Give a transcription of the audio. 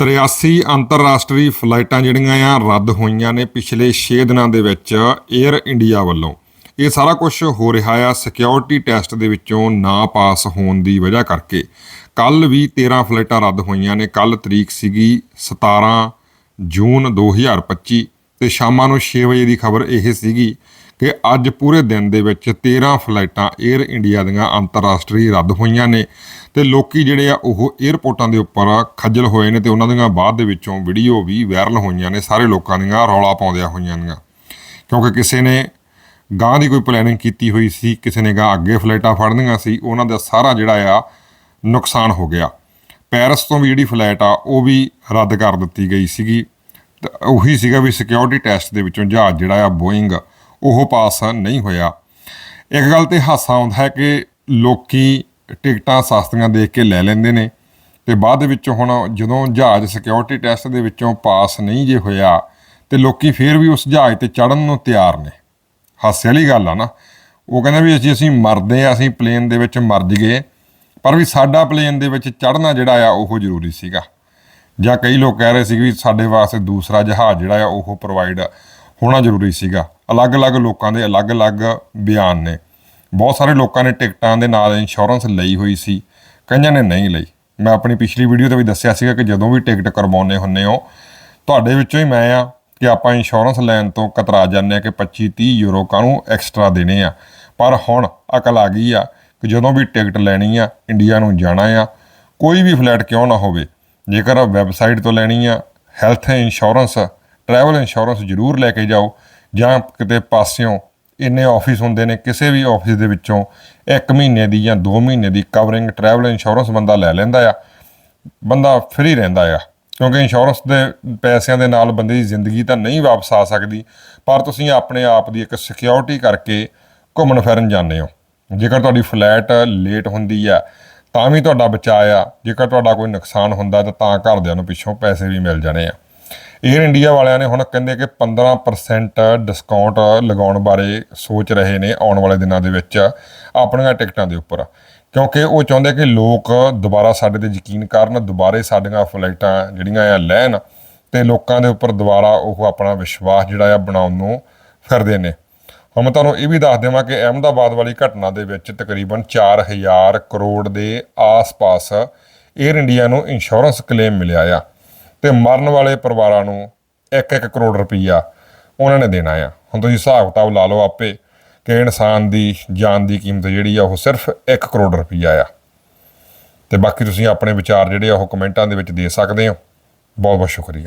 83 ਅੰਤਰਰਾਸ਼ਟਰੀ ਫਲਾਈਟਾਂ ਜਿਹੜੀਆਂ ਆ, ਰੱਦ ਹੋਈਆਂ ਨੇ ਪਿਛਲੇ 6 ਦਿਨਾਂ ਦੇ ਵਿੱਚ 에ਅਰ ਇੰਡੀਆ ਵੱਲੋਂ। ਇਹ ਸਾਰਾ ਕੁਝ ਹੋ ਰਿਹਾ ਆ ਸਿਕਿਉਰਿਟੀ ਟੈਸਟ ਦੇ ਵਿੱਚੋਂ ਨਾ ਪਾਸ ਹੋਣ ਦੀ ਵਜ੍ਹਾ ਕਰਕੇ। ਕੱਲ ਵੀ 13 ਫਲਾਈਟਾਂ ਰੱਦ ਹੋਈਆਂ ਨੇ। ਕੱਲ ਤਰੀਕ ਸੀਗੀ 17 ਜੂਨ 2025 ਤੇ ਸ਼ਾਮਾਂ ਨੂੰ 6 ਵਜੇ ਦੀ ਖਬਰ ਇਹ ਸੀਗੀ ਕਿ ਅੱਜ ਪੂਰੇ ਦਿਨ ਦੇ ਵਿੱਚ 13 ਫਲਾਈਟਾਂ 에ਅਰ ਇੰਡੀਆ ਦੀਆਂ ਅੰਤਰਰਾਸ਼ਟਰੀ ਰੱਦ ਹੋਈਆਂ ਨੇ ਤੇ ਲੋਕੀ ਜਿਹੜੇ ਆ ਉਹ 에ਅਰਪੋਰਟਾਂ ਦੇ ਉੱਪਰ ਖੱਜਲ ਹੋਏ ਨੇ ਤੇ ਉਹਨਾਂ ਦੀਆਂ ਬਾਅਦ ਦੇ ਵਿੱਚੋਂ ਵੀਡੀਓ ਵੀ ਵਾਇਰਲ ਹੋਈਆਂ ਨੇ, ਸਾਰੇ ਲੋਕਾਂ ਦੀਆਂ ਰੌਲਾ ਪਾਉਂਦਿਆਂ ਹੋਈਆਂ ਨੇ। ਕਿਉਂਕਿ ਕਿਸੇ ਨੇ ਗਾਂ ਦੀ ਕੋਈ ਪਲੈਨਿੰਗ ਕੀਤੀ ਹੋਈ ਸੀ, ਕਿਸੇ ਨੇ ਗਾਂ ਅੱਗੇ ਫਲਾਈਟਾਂ ਫੜਨੀਆਂ ਸੀ, ਉਹਨਾਂ ਦਾ ਸਾਰਾ ਜਿਹੜਾ ਆ ਨੁਕਸਾਨ ਹੋ ਗਿਆ। ਪੈਰਿਸ ਤੋਂ ਵੀ ਜਿਹੜੀ ਫਲਾਈਟ ਆ, ਉਹ ਵੀ ਰੱਦ ਕਰ ਦਿੱਤੀ ਗਈ ਸੀਗੀ। ਤੇ ਉਹੀ ਸੀਗਾ ਵੀ ਸਿਕਿਉਰਿਟੀ ਟੈਸਟ ਦੇ ਵਿੱਚੋਂ ਜਹਾਜ਼ ਜਿਹੜਾ ਆ ਬੋਇੰਗ ਉਹ ਪਾਸ ਨਹੀਂ ਹੋਇਆ। ਇੱਕ ਗੱਲ ਤੇ ਹਾਸਾ ਆਉਂਦਾ ਹੈ ਕਿ ਲੋਕੀ ਟਿਕਟਾਂ ਸਸਤੀਆਂ ਦੇਖ ਕੇ ਲੈ ਲੈਂਦੇ ਨੇ ਤੇ ਬਾਅਦ ਦੇ ਵਿੱਚ ਹੁਣ ਜਦੋਂ ਜਹਾਜ਼ ਸਿਕਿਉਰਿਟੀ ਟੈਸਟ ਦੇ ਵਿੱਚੋਂ ਪਾਸ ਨਹੀਂ ਜੇ ਹੋਇਆ ਤੇ ਲੋਕੀ ਫੇਰ ਵੀ ਉਸ ਜਹਾਜ਼ ਤੇ ਚੜਨ ਨੂੰ ਤਿਆਰ ਨੇ। ਹਾਸੇ ਵਾਲੀ ਗੱਲ ਆ ਨਾ। ਉਹ ਕਹਿੰਦੇ ਵੀ ਅਸੀਂ ਅਸੀਂ ਮਰਦੇ ਆ, ਅਸੀਂ ਪਲੇਨ ਦੇ ਵਿੱਚ ਮਰ ਜਗੇ ਪਰ ਵੀ ਸਾਡਾ ਪਲੇਨ ਦੇ ਵਿੱਚ ਚੜਨਾ ਜਿਹੜਾ ਆ ਉਹ ਜ਼ਰੂਰੀ ਸੀਗਾ। ਜਾਂ ਕਈ ਲੋਕ ਕਹਿ ਰਹੇ ਸੀ ਵੀ ਸਾਡੇ ਵਾਸਤੇ ਦੂਸਰਾ ਜਹਾਜ਼ ਜਿਹੜਾ ਆ ਉਹ ਪ੍ਰੋਵਾਈਡ ਹੋਣਾ ਜ਼ਰੂਰੀ ਸੀਗਾ। ਅਲੱਗ-ਅਲੱਗ ਲੋਕਾਂ ਦੇ ਅਲੱਗ-ਅਲੱਗ ਬਿਆਨ ਨੇ। ਬਹੁਤ ਸਾਰੇ ਲੋਕਾਂ ਨੇ ਟਿਕਟਾਂ ਦੇ ਨਾਲ ਇੰਸ਼ੋਰੈਂਸ ਲਈ ਹੋਈ ਸੀ, ਕਈਆਂ ਨੇ ਨਹੀਂ ਲਈ। ਮੈਂ ਆਪਣੀ ਪਿਛਲੀ ਵੀਡੀਓ ਤੇ ਵੀ ਦੱਸਿਆ ਸੀਗਾ ਕਿ ਜਦੋਂ ਵੀ ਟਿਕਟ ਕਰਵਾਉਨੇ ਹੁੰਨੇ ਹੋ, ਤੁਹਾਡੇ ਵਿੱਚੋਂ ਹੀ ਮੈਂ ਆ ਕਿ ਆਪਾਂ ਇੰਸ਼ੋਰੈਂਸ ਲੈਣ ਤੋਂ ਕਤਰਾ ਜਾਂਦੇ ਆ ਕਿ 25 30 ਯੂਰੋ ਕਾਹਨੂੰ ਐਕਸਟਰਾ ਦੇਣੇ ਆ। ਪਰ ਹੁਣ ਅਕਲ ਆ ਗਈ ਆ ਕਿ ਜਦੋਂ ਵੀ ਟਿਕਟ ਲੈਣੀ ਆ ਇੰਡੀਆ ਨੂੰ ਜਾਣਾ ਆ, ਕੋਈ ਵੀ ਫਲੈਟ ਕਿਉਂ ਨਾ ਹੋਵੇ। ਜੇਕਰ ਵੈਬਸਾਈਟ ਤੋਂ ਲੈਣੀ ਆ ਹੈਲਥ ਇੰਸ਼ੋਰੈਂਸ ਟਰੈਵਲ ਇੰਸ਼ੋਰੈਂਸ ਜ਼ਰੂਰ ਲੈ ਕੇ ਜਾਓ। ਜਾਂ ਕਿਤੇ ਪਾਸਿਓਂ ਇੰਨੇ ਆਫਿਸ ਹੁੰਦੇ ਨੇ, ਕਿਸੇ ਵੀ ਆਫਿਸ ਦੇ ਵਿੱਚੋਂ 1 ਮਹੀਨੇ ਦੀ ਜਾਂ 2 ਮਹੀਨੇ ਦੀ ਕਵਰਿੰਗ ਟਰੈਵਲ ਇੰਸ਼ੋਰੈਂਸ ਬੰਦਾ ਲੈ ਲੈਂਦਾ ਆ, ਬੰਦਾ ਫ੍ਰੀ ਰਹਿੰਦਾ ਆ। ਕਿਉਂਕਿ ਇੰਸ਼ੋਰੈਂਸ ਦੇ ਪੈਸਿਆਂ ਦੇ ਨਾਲ ਬੰਦੇ ਦੀ ਜ਼ਿੰਦਗੀ ਤਾਂ ਨਹੀਂ ਵਾਪਸ ਆ ਸਕਦੀ, ਪਰ ਤੁਸੀਂ ਆਪਣੇ ਆਪ ਦੀ ਇੱਕ ਸਿਕਿਉਰਿਟੀ ਕਰਕੇ ਘੁੰਮਣ ਫਿਰਨ ਜਾਂਦੇ ਹੋ। ਜੇਕਰ ਤੁਹਾਡੀ ਫਲੈਟ ਲੇਟ ਹੁੰਦੀ ਆ, ਤਾਂ ਵੀ ਤੁਹਾਡਾ ਬਚਾਅ ਆ। ਜੇਕਰ ਤੁਹਾਡਾ ਕੋਈ ਨੁਕਸਾਨ ਹੁੰਦਾ, ਤਾਂ ਤਾਂ ਘਰਦਿਆਂ ਨੂੰ ਪਿੱਛੋਂ ਪੈਸੇ ਵੀ ਮਿਲ ਜਾਣੇ ਆ। 에ਅਰ ਇੰਡੀਆ ਵਾਲਿਆਂ ਨੇ ਹੁਣ ਕਹਿੰਦੇ ਕਿ 15% ਡਿਸਕਾਊਂਟ ਲਗਾਉਣ ਬਾਰੇ ਸੋਚ ਰਹੇ ਨੇ ਆਉਣ ਵਾਲੇ ਦਿਨਾਂ ਦੇ ਵਿੱਚ ਆਪਣੀਆਂ ਟਿਕਟਾਂ ਦੇ ਉੱਪਰ। ਕਿਉਂਕਿ ਉਹ ਚਾਹੁੰਦੇ ਕਿ ਲੋਕ ਦੁਬਾਰਾ ਸਾਡੇ ਤੇ ਯਕੀਨ ਕਰਨ, ਦੁਬਾਰੇ ਸਾਡੀਆਂ ਫਲਾਈਟਾਂ ਜਿਹੜੀਆਂ ਆ ਲੈਣ ਤੇ ਲੋਕਾਂ ਦੇ ਉੱਪਰ ਦੁਬਾਰਾ ਉਹ ਆਪਣਾ ਵਿਸ਼ਵਾਸ ਜਿਹੜਾ ਆ ਬਣਾਉਣ ਨੂੰ ਫਿਰਦੇ ਨੇ। ਹੁਣ ਮੈਂ ਤੁਹਾਨੂੰ ਇਹ ਵੀ ਦੱਸ ਦੇਵਾਂ ਕਿ ਅਹਿਮਦਾਬਾਦ ਵਾਲੀ ਘਟਨਾ ਦੇ ਵਿੱਚ ਤਕਰੀਬਨ 4000 ਕਰੋੜ ਦੇ ਆਸ-ਪਾਸ 에ਅਰ ਇੰਡੀਆ ਨੂੰ ਇੰਸ਼ੋਰੈਂਸ ਕਲੇਮ ਮਿਲਿਆ ਆ। ਤੇ ਮਰਨ ਵਾਲੇ ਪਰਿਵਾਰਾਂ ਨੂੰ 1-1 ਕਰੋੜ ਰੁਪਈਆ ਉਹਨਾਂ ਨੇ ਦੇਣਾ ਆ। ਹੁਣ ਤੁਸੀਂ ਹਿਸਾਬ ਕਿਤਾਬ ਲਾ ਲਓ ਆਪੇ ਕਿ ਇਨਸਾਨ ਦੀ, ਜਾਨ ਦੀ ਕੀਮਤ ਜਿਹੜੀ ਆ ਉਹ ਸਿਰਫ 1 ਕਰੋੜ ਰੁਪਈਆ ਆ। ਤੇ ਬਾਕੀ ਤੁਸੀਂ ਆਪਣੇ ਵਿਚਾਰ ਜਿਹੜੇ ਆ ਉਹ ਕਮੈਂਟਾਂ ਦੇ ਵਿੱਚ ਦੇ ਸਕਦੇ ਹੋ। ਬਹੁਤ ਬਹੁਤ ਸ਼ੁਕਰੀਆ।